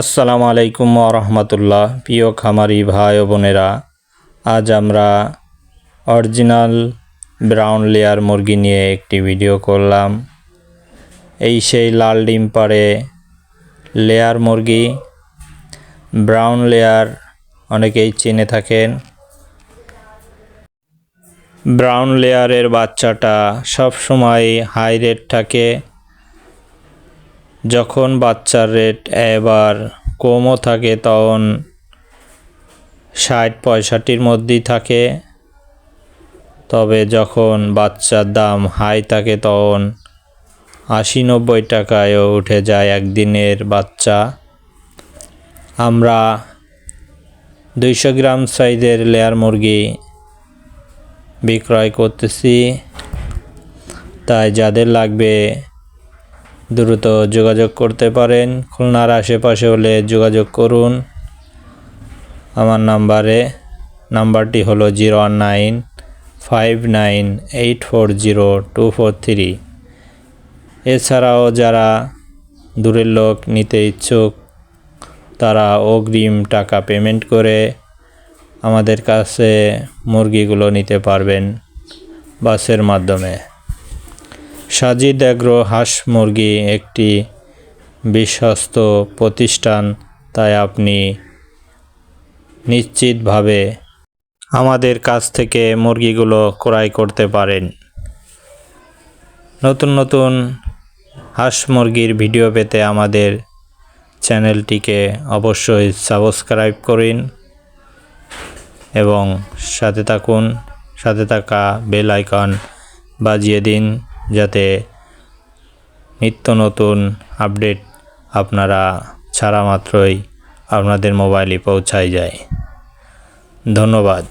আসসালামু আলাইকুম রহমতুল্লাহ। প্রিয় খামারি ভাই বোনেরা, আজ আমরা অরিজিনাল ব্রাউন লেয়ার মুরগি নিয়ে একটি ভিডিও করলাম। এই সেই লাল ডিম পাড়ে লেয়ার মুরগি, ব্রাউন লেয়ার, অনেকেই চিনে থাকেন। ব্রাউন লেয়ারের বাচ্চাটা সবসময় হাই রেট থাকে। যখন বাচ্চার রেট এবার কমও থাকে, তখন ষাট পঁয়ষট্টির মধ্যেই থাকে। তবে যখন বাচ্চার দাম হাই থাকে, তখন আশি নব্বই টাকায়ও উঠে যায় একদিনের বাচ্চা। আমরা দুইশো গ্রাম সাইজের লেয়ার মুরগি বিক্রয় করতেছি। তাই যাদের লাগবে দ্রুত যোগাযোগ করতে পারেন। খুলনার আশেপাশে হলে যোগাযোগ করুন। আমার নাম্বারে, নাম্বারটি হলো zero nine five nine eight four zero two four three. এছাড়াও যারা দূরের লোক নিতে ইচ্ছুক, তারা অগ্রিম টাকা পেমেন্ট করে আমাদের কাছে মুরগিগুলো নিতে পারবেন বাসের মাধ্যমে। সাজিদ অ্যাগ্রো হাঁস মুরগি একটি বিশ্বস্ত প্রতিষ্ঠান, তাই আপনি নিশ্চিতভাবে আমাদের কাছ থেকে মুরগিগুলো ক্রয় করতে পারেন। নতুন নতুন হাঁস মুরগির ভিডিও পেতে আমাদের চ্যানেলটিকে অবশ্যই সাবস্ক্রাইব করুন এবং সাথে থাকুন, সাথে থাকা বেল আইকন বাজিয়ে দিন। যাতে নিত্য নতুন আপডেট আপনারা ছাড়া মাত্রই আপনাদের মোবাইলে পৌঁছায় যায়। ধন্যবাদ।